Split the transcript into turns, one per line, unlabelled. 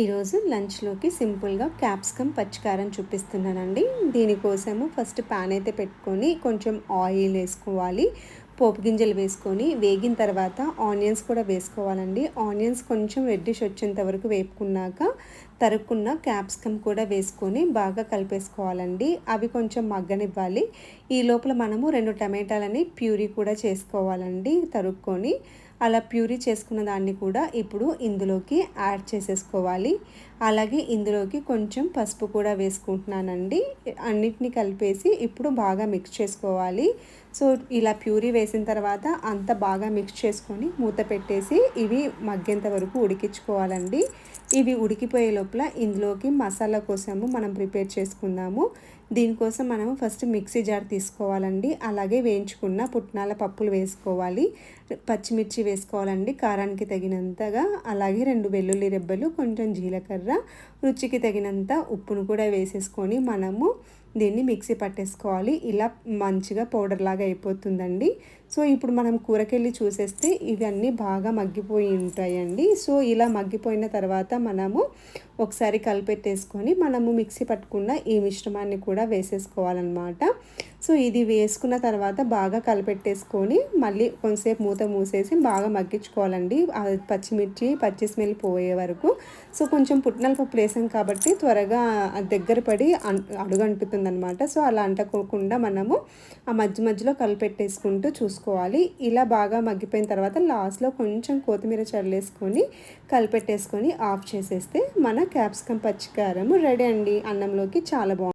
ఈరోజు లంచ్లోకి సింపుల్గా క్యాప్సికమ్ పచ్చికారం చూపిస్తున్నానండి. దీనికోసము ఫస్ట్ ప్యాన్ అయితే పెట్టుకొని కొంచెం ఆయిల్ వేసుకోవాలి. పోపు గింజలు వేసుకొని వేగిన తర్వాత ఆనియన్స్ కూడా వేసుకోవాలండి. ఆనియన్స్ కొంచెం రెడ్డిష్ వచ్చేంత వరకు వేపుకున్నాక తరుక్కున్న క్యాప్సికమ్ కూడా వేసుకొని బాగా కలిపేసుకోవాలండి. అవి కొంచెం మగ్గనివ్వాలి. ఈ లోపల మనము రెండు టమాటాలని ప్యూరీ కూడా చేసుకోవాలండి తరుక్కొని. అలా ప్యూరీ చేసుకున్న దాన్ని కూడా ఇప్పుడు ఇందులోకి యాడ్ చేసేసుకోవాలి. అలాగే ఇందులోకి కొంచెం పసుపు కూడా వేసుకుంటున్నానండి. అన్నిటిని కలిపేసి ఇప్పుడు బాగా మిక్స్ చేసుకోవాలి. సో ఇలా ప్యూరీ వేసిన తర్వాత అంత బాగా మిక్స్ చేసుకొని మూత పెట్టేసి ఇవి మగ్గేంత వరకు ఉడికించుకోవాలండి. ఇవి ఉడికిపోయే లోపల ఇందులోకి మసాలా కోసము మనం ప్రిపేర్ చేసుకుందాము. దీనికోసం మనం ఫస్ట్ మిక్సీ జార్ తీసుకోవాలండి. అలాగే వేయించుకున్న పుట్నాల పప్పులు వేసుకోవాలి. పచ్చిమిర్చి వేసుకోవాలండి కారానికి తగినంతగా. అలాగే రెండు వెల్లుల్లి రెబ్బలు కొంచెం జీలకర్ర రుచికి తగినంత ఉప్పును కూడా వేసేసుకొని మనము దీన్ని మిక్సీ పట్టేసుకోవాలి. ఇలా మంచిగా పౌడర్ లాగా అయిపోతుందండి. సో ఇప్పుడు మనం కూరకెళ్ళి చూసేస్తే ఇవన్నీ బాగా మగ్గిపోయి ఉంటాయండి. సో ఇలా మగ్గిపోయిన తర్వాత మనము ఒకసారి కలిపెట్టేసుకొని మనము మిక్సీ పట్టుకున్న ఈ మిశ్రమాన్ని కూడా వేసేసుకోవాలన్నమాట. సో ఇది వేసుకున్న తర్వాత బాగా కలిపెట్టేసుకొని మళ్ళీ కొంతసేపు మూత మూసేసి బాగా మగ్గించుకోవాలండి. పచ్చిమిర్చి పచ్చి స్మెల్ పోయే వరకు. సో కొంచెం పుట్నాల పప్పు వేసాం కాబట్టి త్వరగా దగ్గర పడి అడుగంటుతుంది. అనమాట సో అలా అంటుకోకుండా మనము ఆ మధ్య మధ్యలో కలిపెట్టేసుకుంటూ చూసుకోవాలి. ఇలా బాగా మగ్గిపోయిన తర్వాత లాస్ట్లో కొంచెం కొత్తిమీర చల్లేసుకొని కలిపెట్టేసుకొని ఆఫ్ చేసేస్తే మన క్యాప్సికమ్ పచ్చికారం రెడీ అండి. అన్నంలోకి చాలా బాగుంటుంది.